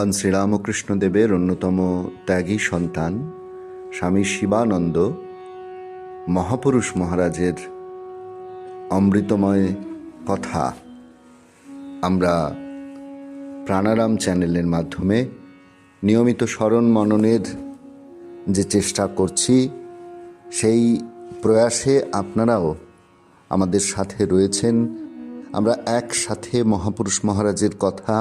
ভগবান শ্রীরামকৃষ্ণদেবের অন্যতম ত্যাগী সন্তান, স্বামী শিবানন্দ, মহাপুরুষ মহারাজের অমৃতময় কথা। আমরা প্রাণারাম চ্যানেলের মাধ্যমে নিয়মিত স্মরণ মননের যে চেষ্টা করছি, সেই প্রয়াসে আপনারাও আমাদের সাথে রয়েছেন। আমরা একসাথে মহাপুরুষ মহারাজের কথা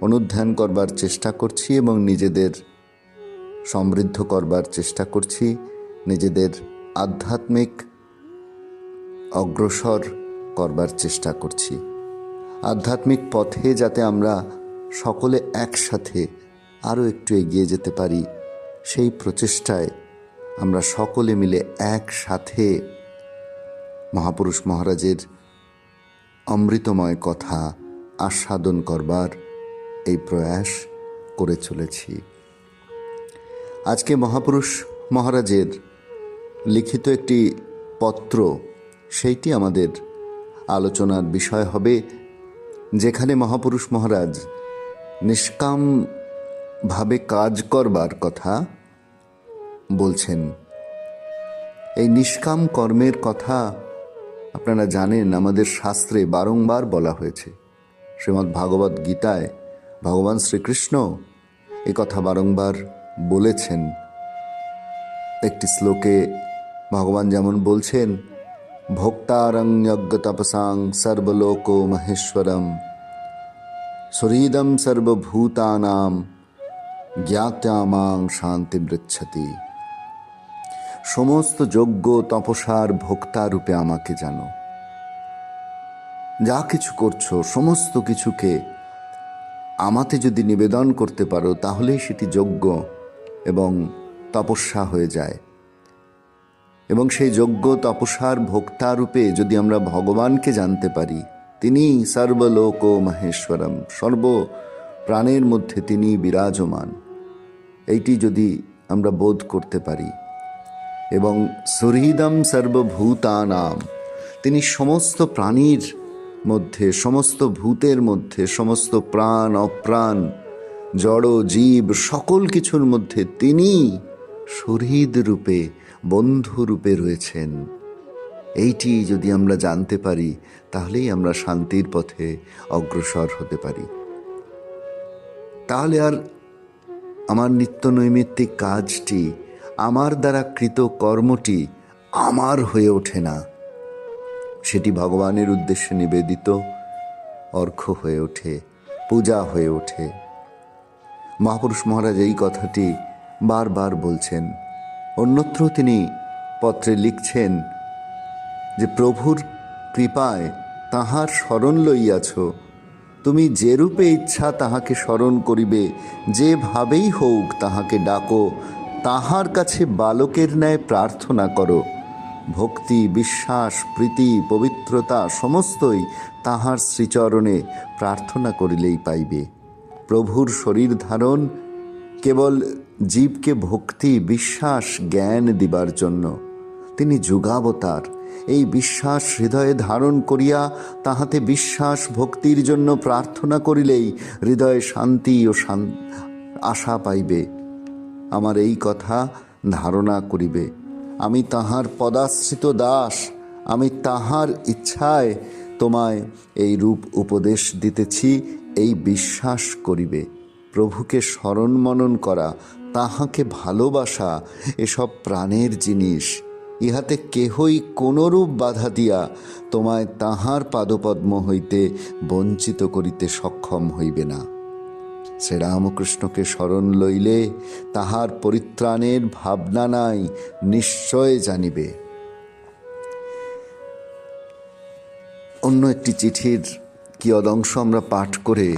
অনুধ্যান করবার চেষ্টা করছি এবং নিজেদের সমৃদ্ধ করবার চেষ্টা করছি। নিজেদের আধ্যাত্মিক অগ্রসর করবার চেষ্টা করছি। আধ্যাত্মিক পথে যাতে আমরা সকলে একসাথে আরও একটু এগিয়ে যেতে পারি, সেই প্রচেষ্টায় আমরা সকলে মিলে একসাথে মহাপুরুষ মহারাজের অমৃতময় কথা আস্বাদন করবার এই প্রয়াস করে চলেছি। আজকে মহাপুরুষ মহারাজের লিখিত একটি পত্র, সেইটি আমাদের আলোচনার বিষয় হবে, যেখানে মহাপুরুষ মহারাজ নিষ্কামভাবে কাজ করবার কথা বলছেন। এই নিষ্কাম কর্মের কথা আপনারা জানেন, আমাদের শাস্ত্রে বারংবার বলা হয়েছে। শ্রীমদ্ ভাগবত গীতায় ভগবান শ্রীকৃষ্ণ এ কথা বারংবার বলেছেন। একটি শ্লোকে ভগবান যেমন বলছেন ভোক্তারং যজ্ঞ তপসাং সর্বলোক মহেশ্বরম, সুহৃদম সর্বভূতানাম জ্ঞাত্যামাং শান্তি বৃচ্ছতি। সমস্ত যজ্ঞ তপসার ভোক্তা রূপে আমাকে জানো। যা কিছু করছ, সমস্ত কিছুকে আমাতে যদি নিবেদন করতে পারো, তাহলেই সেটি যোগ্য এবং তপস্যা হয়ে যায়। এবং সেই যোগ্য তপস্যার ভোক্তা রূপে যদি আমরা ভগবানকে জানতে পারি, তিনি সর্বলোক মহেশ্বরম সর্ব প্রাণের মধ্যে তিনি বিরাজমান। এইটি যদি আমরা বোধ করতে পারি। এবং সুহৃদম সর্বভূতানাম, তিনি সমস্ত প্রাণীর মধ্যে, সমস্ত ভূতের মধ্যে, সমস্ত প্রাণ, অপ্রাণ, জড়, জীব, সকল কিছুর মধ্যে তিনি সুহৃদ রূপে, বন্ধু রূপে রয়েছেন। এইটি যদি আমরা জানতে পারি, তাহলেই আমরা শান্তির পথে অগ্রসর হতে পারি। তাহলে আর আমার নিত্য নৈমিত্তিক কাজটি, আমার দ্বারা কৃত কর্মটি আমার হয়ে ওঠে না। সেটি ভগবানের উদ্দেশ্যে নিবেদিত, অর্ঘ্য হয়ে ওঠে, পূজা হয়ে ওঠে। মহাপুরুষ মহারাজ এই কথাটি বারবার বলছেন। অন্যত্র তিনি পত্রে লিখছেন যে, প্রভুর কৃপায় তাহার স্মরণ লইয়াছ। তুমি যেরূপে ইচ্ছা তাহাকে স্মরণ করিবে, যেভাবেই হোক তাহাকে ডাকো, তাহার কাছে বালকের ন্যায় প্রার্থনা করো। ভক্তি, বিশ্বাস, প্রীতি, পবিত্রতা সমস্তই তাহার শ্রীচরণে প্রার্থনা করিলেই পাইবে। প্রভুর শরীর ধারণ কেবল জীবকে ভক্তি, বিশ্বাস, জ্ঞান দিবার জন্য। তিনি যুগাবতার। এই বিশ্বাস হৃদয়ে ধারণ করিয়া তাহাতে বিশ্বাস, ভক্তির জন্য প্রার্থনা করিলেই হৃদয়ে শান্তি ও আশা পাইবে। আমার এই কথা ধারণা করিবে। আমি তাহার পদাশ্রিত দাস, আমি তাহার ইচ্ছায় তোমায় এই রূপ উপদেশ দিতেছি, এই বিশ্বাস করিবে। প্রভুকে স্মরণ মনন করা, তাহাকে ভালোবাসা, এসব প্রাণের জিনিস। ইহাতে কেহই কোনরূপ বাধা দিয়া তোমায় তাহার পাদপদ্ম হইতে বঞ্চিত করিতে সক্ষম হইবে না। শ্রীরামকৃষ্ণকে স্মরণ লইলে তাহার পরিত্রাণের ভাবনা নাই, নিশ্চয় জানিবে। অন্য একটি চিঠির কি অদংশ আমরা পাঠ করে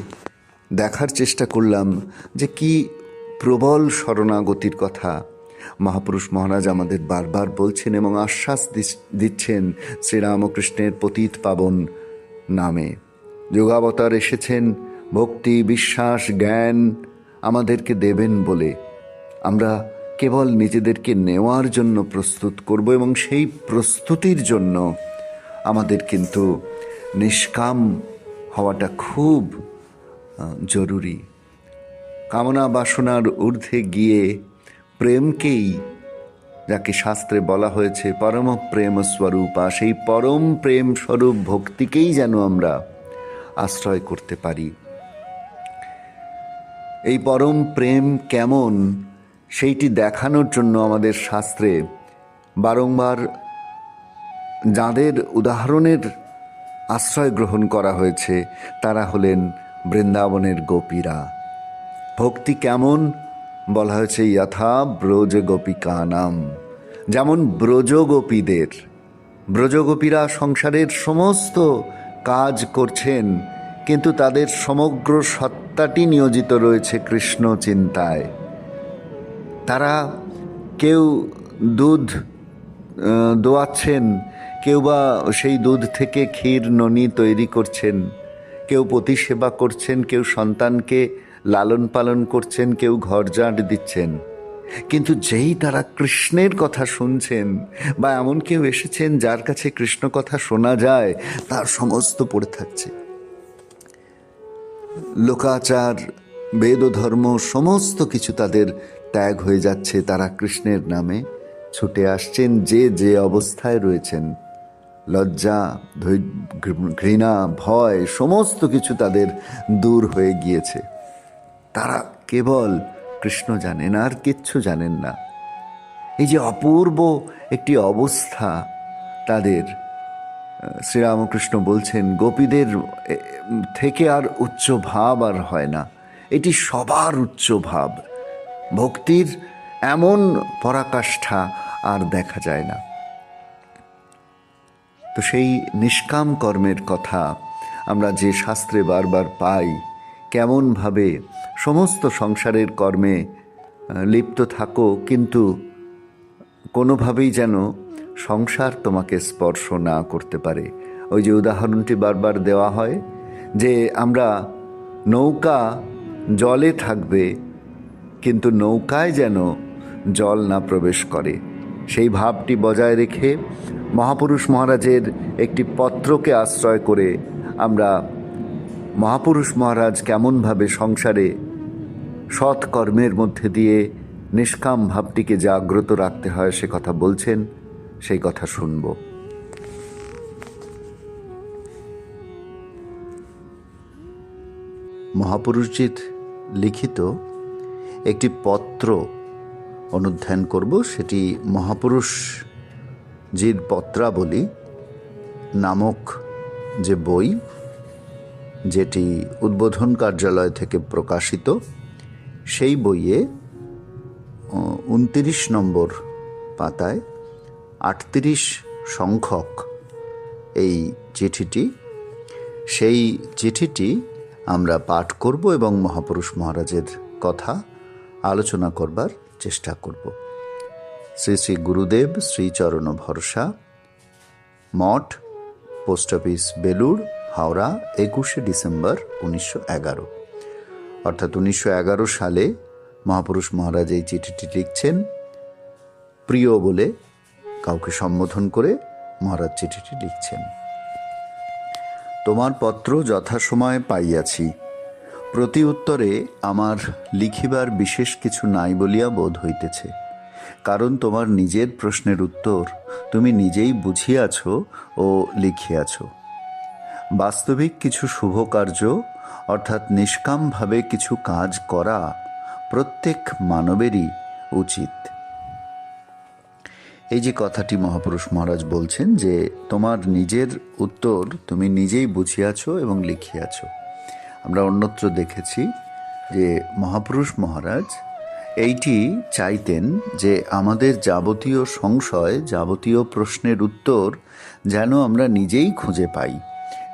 দেখার চেষ্টা করলাম যে কি প্রবল শরণাগতির কথা মহাপুরুষ মহারাজ আমাদের বারবার বলছেন এবং আশ্বাস দিচ্ছেন শ্রীরামকৃষ্ণের পতীত পাবন নামে। যোগাবতার এসেছেন ভক্তি, বিশ্বাস, জ্ঞান আমাদেরকে দেবেন বলে আমরা কেবল নিজেদেরকে নেওয়ার জন্য প্রস্তুত করব এবং সেই প্রস্তুতির জন্য আমাদের কিন্তু নিষ্কাম হওয়াটা খুব জরুরি। কামনা বাসনার ঊর্ধ্বে গিয়ে প্রেমকেই যাকে শাস্ত্রে বলা হয়েছে পরম প্রেম স্বরূপা, সেই পরম প্রেম স্বরূপ ভক্তিকেই যেন আমরা আশ্রয় করতে পারি। এই পরম প্রেম কেমন? সেইটি দেখানোর জন্য আমাদের শাস্ত্রে বারংবার যাদের উদাহরণের আশ্রয় গ্রহণ করা হয়েছে, তারা হলেন বৃন্দাবনের গোপীরা। ভক্তি কেমন? বলা হয়েছে যথা ব্রজ গোপিকা নাম যেমন ব্রজগোপীদের ব্রজগোপীরা সংসারের সমস্ত কাজ করছেন কিন্তু তাদের সমগ্র সত্তাটি নিয়োজিত রয়েছে কৃষ্ণ চিন্তায়। তারা কেউ দুধ দোয়াচ্ছেন, কেউ বা সেই দুধ থেকে ক্ষীর, ননি তৈরি করছেন, কেউ পতি সেবা করছেন, কেউ সন্তানকে লালন পালন করছেন, কেউ ঘরজাঁট দিচ্ছেন। কিন্তু যেই তারা কৃষ্ণের কথা শুনছেন বা এমন কেউ এসেছেন যার কাছে কৃষ্ণ কথা শোনা যায়, তার সমস্ত পড়ে থাকছে। লোকাচার বেদ ও ধর্ম সমস্ত কিছু তাদের ত্যাগ হয়ে যাচ্ছে। তারা কৃষ্ণের নামে ছুটে আসছেন যে যে অবস্থায় রয়েছেন। লজ্জা ঘৃণা, ভয়, সমস্ত কিছু তাদের দূর হয়ে গিয়েছে। তারা কেবল কৃষ্ণ জানেন, আর কিচ্ছু জানেন না। এই যে অপূর্ব একটি অবস্থা তাদের শ্রীরামকৃষ্ণ বলছেন, গোপীদের থেকে আর উচ্চ ভাব আর হয় না। এটি সবার উচ্চ ভাব। ভক্তির এমন পরাকাষ্ঠা আর দেখা যায় না। তো সেই নিষ্কাম কর্মের কথা আমরা যে শাস্ত্রে বারবার পাই, কেমনভাবে সমস্ত সংসারের কর্মে লিপ্ত থাকো, কিন্তু কোনোভাবেই যেন সংসার তোমাকে স্পর্শ না করতে পারে। ওই যে উদাহরণটি বারবার দেওয়া হয় যে আমরা নৌকা জলে থাকবে, কিন্তু নৌকায় যেন জল না প্রবেশ করে। সেই ভাবটি বজায় রেখে মহাপুরুষ মহারাজের একটি পত্রকে আশ্রয় করে আমরা মহাপুরুষ মহারাজ কেমনভাবে সংসারে সৎকর্মের মধ্যে দিয়ে নিষ্কাম ভাবটিকে জাগ্রত রাখতে হয় সে কথা বলছেন। সেই কথা শুনব। মহাপুরুষজির লিখিত একটি পত্র অনুধ্যান করব, সেটি মহাপুরুষ জির পত্রাবলী নামক যে বই, যেটি উদ্বোধন কার্যালয় থেকে প্রকাশিত, সেই বইয়ে উনতিরিশ নম্বর পাতায় আটত্রিশ সংখ্যক এই চিঠিটি। সেই চিঠিটি আমরা পাঠ করব এবং মহাপুরুষ মহারাজের কথা আলোচনা করবার চেষ্টা করব। শ্রী শ্রী গুরুদেব শ্রীচরণ ভরসা, মঠ, পোস্ট অফিস, বেলুড়, হাওড়া, একুশে ডিসেম্বর উনিশশো এগারো। অর্থাৎ উনিশশো এগারো সালে মহাপুরুষ মহারাজ এই চিঠিটি লিখছেন, প্রিয় বলে কাউকে সম্বোধন করে মহারাজ চিঠিটি লিখছেন। তোমার পত্র যথাসময়ে পাইয়াছি। প্রতি উত্তরে আমার লিখিবার বিশেষ কিছু নাই বলিয়া বোধ হইতেছে। কারণ তোমার নিজের প্রশ্নের উত্তর তুমি নিজেই বুঝিয়াছ ও লিখিয়াছ। বাস্তবিক কিছু শুভ কার্য, অর্থাৎ নিষ্কামভাবে কিছু কাজ করা প্রত্যেক মানবেরই উচিত। এই যে কথাটি মহাপুরুষ মহারাজ বলছেন যে, তোমার নিজের উত্তর তুমি নিজেই বুঝিয়াছ এবং লিখিয়াছ। আমরা অন্যত্র দেখেছি যে, মহাপুরুষ মহারাজ এইটি চাইতেন যে, আমাদের যাবতীয় সংশয়, যাবতীয় প্রশ্নের উত্তর যেন আমরা নিজেই খুঁজে পাই।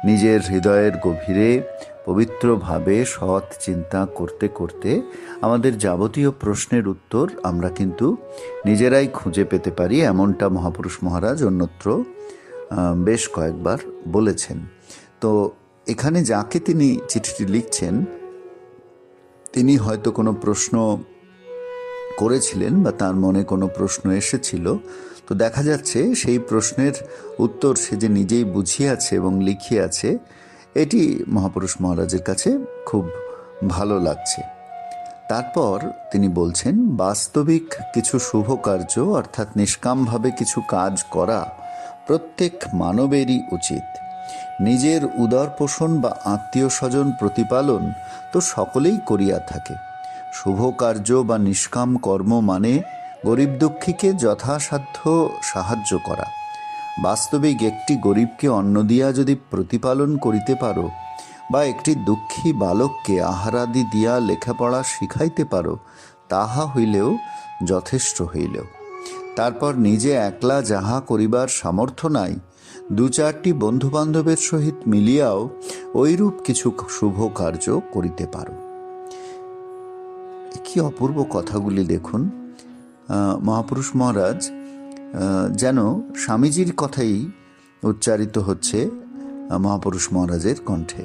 নিজের হৃদয়ের গভীরে পবিত্রভাবে সৎ চিন্তা করতে করতে আমাদের যাবতীয় প্রশ্নের উত্তর আমরা কিন্তু নিজেরাই খুঁজে পেতে পারি, এমনটা মহাপুরুষ মহারাজ অন্যত্র বেশ কয়েকবার বলেছেন। তো এখানে যাকে তিনি চিঠিটি লিখছেন, তিনি হয়তো কোনো প্রশ্ন করেছিলেন বা তার মনে কোনো প্রশ্ন এসেছিল। তো দেখা যাচ্ছে সেই প্রশ্নের উত্তর সে যে নিজেই বুঝিয়াছে এবং লিখিয়াছে এটি মহাপুরুষ মহারাজের কাছে খুব ভালো লাগছে। তারপর তিনি বলছেন, বাস্তবিক কিছু শুভ কার্য অর্থাৎ নিষ্কামভাবে কিছু কাজ করা প্রত্যেক মানবেরই উচিত। নিজের উদর পোষণ বা আত্মীয় স্বজন প্রতিপালন তো সকলেই করিয়া থাকে। শুভ কার্য বা নিষ্কাম কর্ম মানে গরিব দুঃখীকে যথাসাধ্য সাহায্য করা। বাস্তবিক একটি গরিবকে অন্ন দিয়া যদি প্রতিপালন করিতে পারো, বা একটি দুঃখী বালককে আহারাদি দিয়া লেখাপড়া শিখাইতে পারো, তাহা হইলেও যথেষ্ট হইলেও তারপর নিজে একলা যাহা করিবার সামর্থ্য নাই, দু চারটি বন্ধুবান্ধবের সহিত মিলিয়াও ঐরূপ কিছু শুভ কার্য করিতে পারো। কি অপূর্ব কথাগুলি দেখুন। মহাপুরুষ মহারাজ যেন স্বামীজির কথাই উচ্চারিত হচ্ছে মহাপুরুষ মহারাজের কণ্ঠে,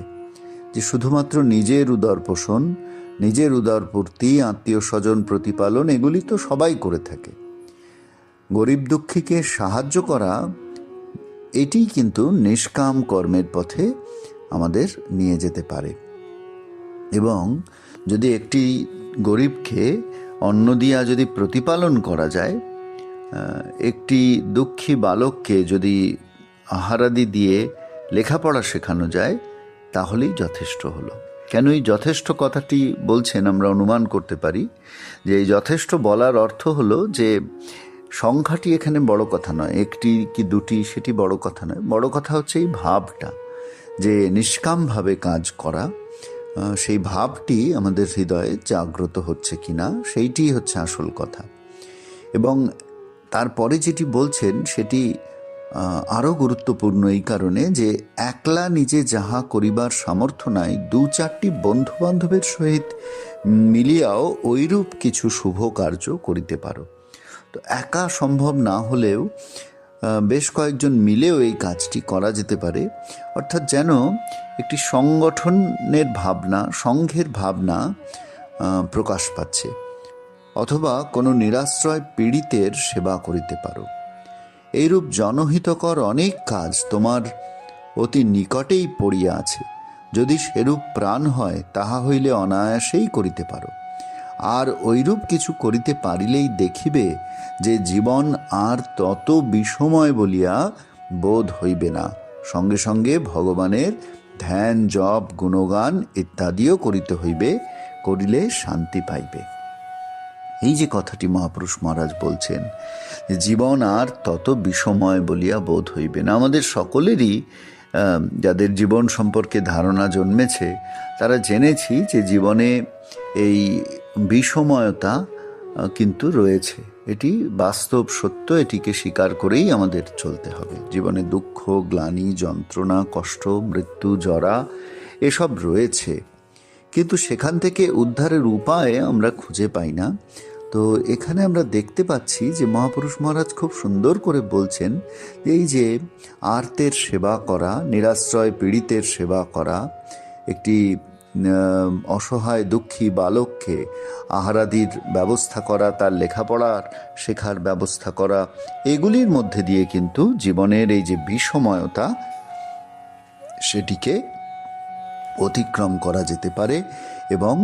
যে শুধুমাত্র নিজের উদর পোষণ নিজের উদর পূর্তি আত্মীয় স্বজন প্রতিপালন, এগুলি তো সবাই করে থাকে। গরিব দুঃখীকে সাহায্য করা এটি কিন্তু নিষ্কাম কর্মের পথে আমাদের নিয়ে যেতে পারে। এবং যদি একটি গরিবকে অন্ন দিয়া যদি প্রতিপালন করা যায় একটি দুঃখী বালককে যদি আহারাদি দিয়ে লেখাপড়া শেখানো যায়, তাহলেই যথেষ্ট হলো। কেন এই যথেষ্ট কথাটি বলছেন আমরা অনুমান করতে পারি যে এই যথেষ্ট বলার অর্থ হলো যে সংখ্যাটি এখানে বড় কথা নয়, একটি কি দুটি সেটি বড় কথা নয়। বড় কথা হচ্ছে এই ভাবটা যে নিষ্কামভাবে কাজ করা সেই ভাবটি আমাদের হৃদয়ে জাগ্রত হচ্ছে কিনা সেইটি হচ্ছে আসল কথা। এবং তারপরে যেটি বলছেন, সেটি আরও গুরুত্বপূর্ণ এই কারণে যে একলা নিজে যাহা করিবার সামর্থ্য নাই, দু চারটি বন্ধু বান্ধবের সহিত মিলিয়াও ঐরূপ কিছু শুভ কার্য করিতে পারো। তো একা সম্ভব না হলেও বেশ কয়েকজন মিলেও এই কাজটি করা যেতে পারে। অর্থাৎ যেন একটি সংগঠনের ভাবনা, সংঘের ভাবনা প্রকাশ পাচ্ছে। অথবা কোনো নিরাশ্রয় পীড়িতের সেবা করিতে পারো। এইরূপ জনহিতকর অনেক কাজ তোমার অতি নিকটেই পড়িয়া আছে। যদি সেরূপ প্রাণ হয়, তাহা হইলে অনায়াসেই করিতে পারো। আর ঐরূপ কিছু করিতে পারিলেই দেখিবে যে জীবন আর তত বিষময় বলিয়া বোধ হইবে না। সঙ্গে সঙ্গে ভগবানের ধ্যান, জপ, গুণগান ইত্যাদিও করিতে হইবে, করিলে শান্তি পাইবে। এই যে কথাটি মহাপুরুষ মহারাজ বলছেন জীবন আর তত বিষময় বলিয়া বোধ হইবে না। আমাদের সকলেরই যাদের জীবন সম্পর্কে ধারণা জন্মেছে, তারা জেনেছি যে জীবনে এই বিষময়তা কিন্তু রয়েছে। এটি বাস্তব সত্য, এটিকে স্বীকার করেই আমাদের চলতে হবে। জীবনে দুঃখ, গ্লানি, যন্ত্রণা, কষ্ট, মৃত্যু, জরা, এসব রয়েছে। কিন্তু সেখান থেকে উদ্ধারের উপায় আমরা খুঁজে পাই না। তো এখানে আমরা দেখতে পাচ্ছি যে মহাপুরুষ মহারাজ খুব সুন্দর করে বলছেন এই যে আর্তের সেবা করা, নিরাশ্রয় পীড়িতের সেবা করা, একটি অসহায় দুঃখী বালককে আহারাদির ব্যবস্থা করা, তার লেখাপড়ার শেখার ব্যবস্থা করা, এগুলির মধ্যে দিয়ে কিন্তু জীবনের এই যে বিষময়তা, সেটিকে অতিক্রম করা যেতে পারে এবং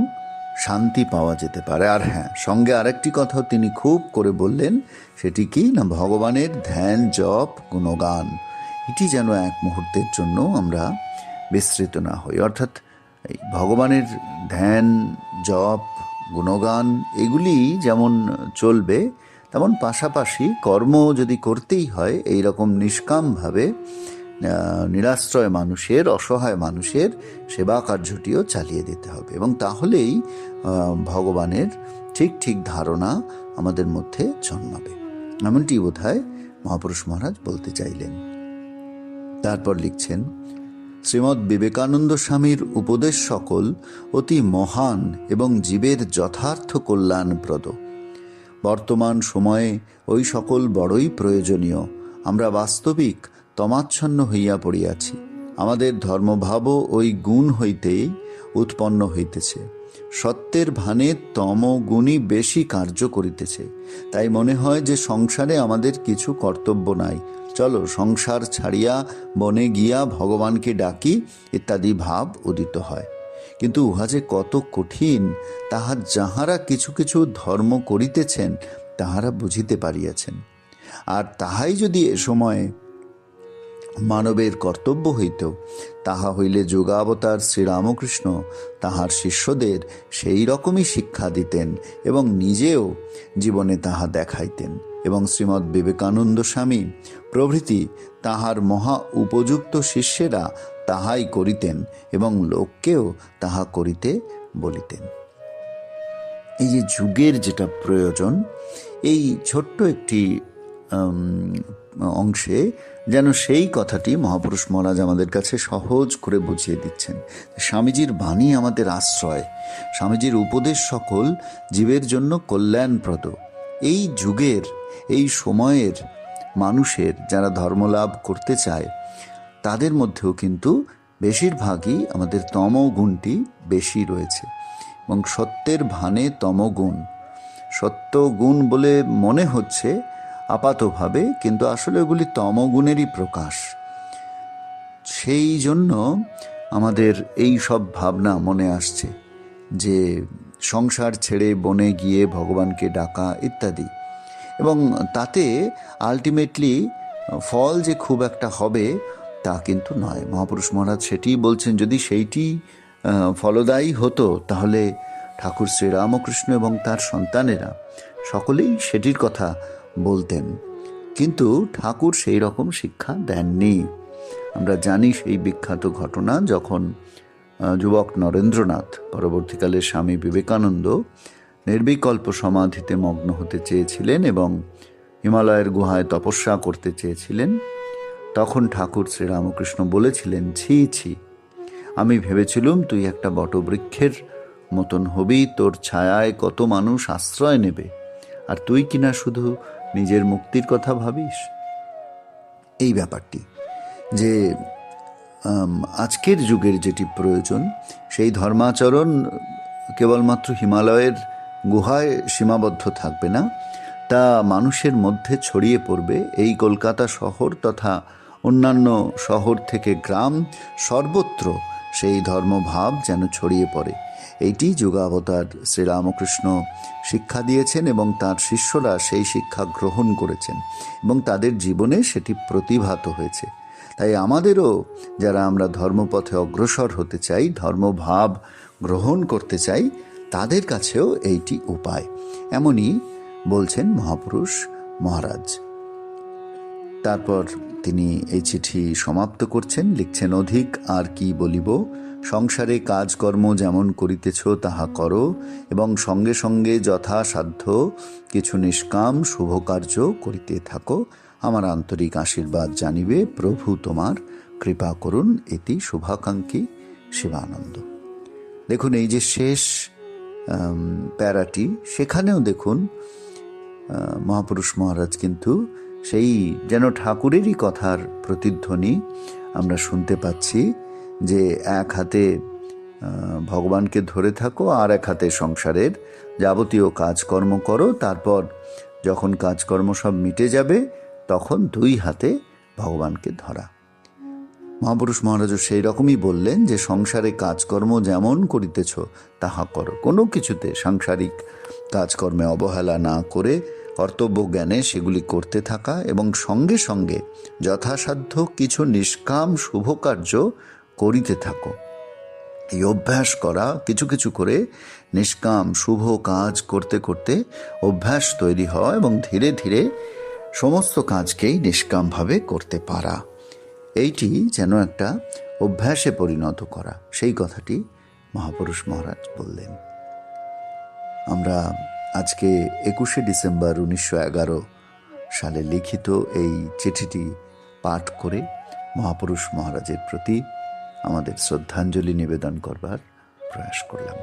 শান্তি পাওয়া যেতে পারে। আর হ্যাঁ সঙ্গে আরেকটি কথাও তিনি খুব করে বললেন, সেটি কি? না, ভগবানের ধ্যান, জপ, গুণগান, এটি যেন এক মুহূর্তের জন্য আমরা বিস্তৃত না হই। অর্থাৎ এই ভগবানের ধ্যান, জপ, গুণগান, এগুলি যেমন চলবে, তেমন পাশাপাশি কর্ম যদি করতেই হয় এই রকম নিষ্কামভাবে নিরাশ্রয় মানুষের, অসহায় মানুষের সেবা কার্যটিও চালিয়ে দিতে হবে। এবং তাহলেই ভগবানের ঠিক ঠিক ধারণা আমাদের মধ্যে জন্মাবে। এমনটি বোধ হয় মহাপুরুষ মহারাজ বলতে চাইলেন। তারপর লিখছেন শ্রীমৎ বিবেকানন্দ স্বামীর উপদেশ সকল অতি মহান এবং জীবের যথার্থ কল্যাণপ্রদ। বর্তমান সময়ে ওই সকল বড়ই প্রয়োজনীয়। আমরা বাস্তবিক তমাচ্ছন্ন হইয়া পড়িয়াছি। আমাদের ধর্মভাবও ওই গুণ হইতেই উৎপন্ন হইতেছে। সত্যের ভানে তম গুণই বেশি কার্য করিতেছে। তাই মনে হয় যে সংসারে আমাদের কিছু কর্তব্য নাই। চলো সংসার ছাড়িয়া বনে গিয়া ভগবানকে ডাকি, ইত্যাদি ভাব উদিত হয়। কিন্তু উহা যে কত কঠিন, তাহা যাহারা কিছু কিছু ধর্ম করিতেছেন, তাহারা বুঝিতে পারিয়াছেন। আর তাহাই যদি এ সময়ে মানবের কর্তব্য হইত তাহা হইলে যোগাবতার শ্রীরামকৃষ্ণ তাহার শিষ্যদের সেই রকমই শিক্ষা দিতেন এবং নিজেও জীবনে তাহা দেখাইতেন এবং শ্রীমৎ বিবেকানন্দ স্বামী প্রভৃতি তাহার মহা উপযুক্ত শিষ্যেরা তাহাই করিতেন এবং লোককেও তাহা করিতে বলিতেন। এই যে যুগের যেটা প্রয়োজন, এই ছোট্ট একটি অংশে যেন সেই কথাটি মহাপুরুষ মহারাজ আমাদের কাছে সহজ করে বুঝিয়ে দিচ্ছেন। স্বামীজির বাণী আমাদের আশ্রয়। স্বামীজির উপদেশ সকল জীবের জন্য কল্যাণপ্রদ। এই যুগের, এই সময়ের মানুষের যারা ধর্মলাভ করতে চায়, তাদের মধ্যেও কিন্তু বেশিরভাগই আমাদের তমগুণটি বেশি রয়েছে। এবং সত্যের ভানে তমগুণ। সত্য গুণ বলে মনে হচ্ছে আপাতভাবে, কিন্তু আসলে ওগুলি তমগুণেরই প্রকাশ। সেই জন্য আমাদের এই সব ভাবনা মনে আসছে যে সংসার ছেড়ে বনে গিয়ে ভগবানকে ডাকা ইত্যাদি। এবং তাতে আলটিমেটলি ফল যে খুব একটা হবে তা কিন্তু নয়। মহাপুরুষ মহারাজ সেটিই বলছেন, যদি সেইটি ফলদায়ী হতো, তাহলে ঠাকুর শ্রীরামকৃষ্ণ এবং তার সন্তানেরা সকলেই সেটির কথা বলতেন। কিন্তু ঠাকুর সেই রকম শিক্ষা দেননি। আমরা জানি সেই বিখ্যাত ঘটনা যখন যুবক নরেন্দ্রনাথ, পরবর্তীকালে স্বামী বিবেকানন্দ, নির্বিকল্প সমাধিতে মগ্ন হতে চেয়েছিলেন এবং হিমালয়ের গুহায় তপস্যা করতে চেয়েছিলেন, তখন ঠাকুর শ্রীরামকৃষ্ণ বলেছিলেন, ছি ছি, আমি ভেবেছিলুম তুই একটা বটবৃক্ষের মতন হবি, তোর ছায়ায় কত মানুষ আশ্রয় নেবে, আর তুই কিনা শুধু নিজের মুক্তির কথা ভাবিস? এই ব্যাপারটি যে আজকের যুগের যেটি প্রয়োজন, সেই ধর্মাচরণ কেবলমাত্র হিমালয়ের গুহায় সীমাবদ্ধ থাকবে না, তা মানুষের মধ্যে ছড়িয়ে পড়বে এই কলকাতা শহর তথা অন্যান্য শহর থেকে গ্রাম সর্বত্র সেই ধর্মভাব যেন ছড়িয়ে পড়ে। এইটি যুগাবতার শ্রীরামকৃষ্ণ শিক্ষা দিয়েছেন এবং তার শিষ্যরা সেই শিক্ষা গ্রহণ করেছেন এবং তাদের জীবনে সেটি প্রতিভাত হয়েছে। তাই আমাদেরও যারা আমরা ধর্মপথে অগ্রসর হতে চাই, ধর্মভাব গ্রহণ করতে চাই, তাদের কাছেও এইটি উপায়। এমনই বলছেন মহাপুরুষ মহারাজ। তারপর তিনি এই চিঠি সমাপ্ত করছেন, লিখছেন, অধিক আর কি বলিব? সংসারে কাজকর্ম যেমন করিতেছ, তাহা করো এবং সঙ্গে সঙ্গে যথাসাধ্য কিছু নিষ্কাম শুভ কার্য করিতে থাকো। আমার আন্তরিক আশীর্বাদ জানিবে, প্রভু তোমার কৃপা করুন, এটি শুভাকাঙ্ক্ষী শিবানন্দ। দেখুন, এই যে শেষ প্যারাটি, সেখানেও দেখুন মহাপুরুষ মহারাজ কিন্তু সেই যেন ঠাকুরেরই কথার প্রতিধ্বনি আমরা শুনতে পাচ্ছি যে এক হাতে ভগবানকে ধরে থাকো আর এক হাতে সংসারের যাবতীয় কাজকর্ম করো। তারপর যখন কাজকর্ম সব মিটে যাবে, তখন দুই হাতে ভগবানকে ধরা। মহাপুরুষ মহারাজও সেই রকমই বললেন যে, সংসারে কাজকর্ম যেমন করিতেছ, তাহা করো। কোনো কিছুতে সাংসারিক কাজকর্মে অবহেলা না করে কর্তব্য জ্ঞানে সেগুলি করতে থাকা এবং সঙ্গে সঙ্গে যথাসাধ্য কিছু নিষ্কাম শুভ কার্য করিতে থাকো। এই অভ্যাস করা, কিছু কিছু করে নিষ্কাম, শুভ কাজ করতে করতে অভ্যাস তৈরি হওয়া এবং ধীরে ধীরে সমস্ত কাজকেই নিষ্কামভাবে করতে পারা। এইটি যেন একটা অভ্যাসে পরিণত করা। সেই কথাটি মহাপুরুষ মহারাজ বললেন। আমরা আজকে একুশে ডিসেম্বর উনিশশো এগারো সালে লিখিত এই চিঠিটি পাঠ করে মহাপুরুষ মহারাজের প্রতি আমাদের শ্রদ্ধাঞ্জলি নিবেদন করবার প্রয়াস করলাম।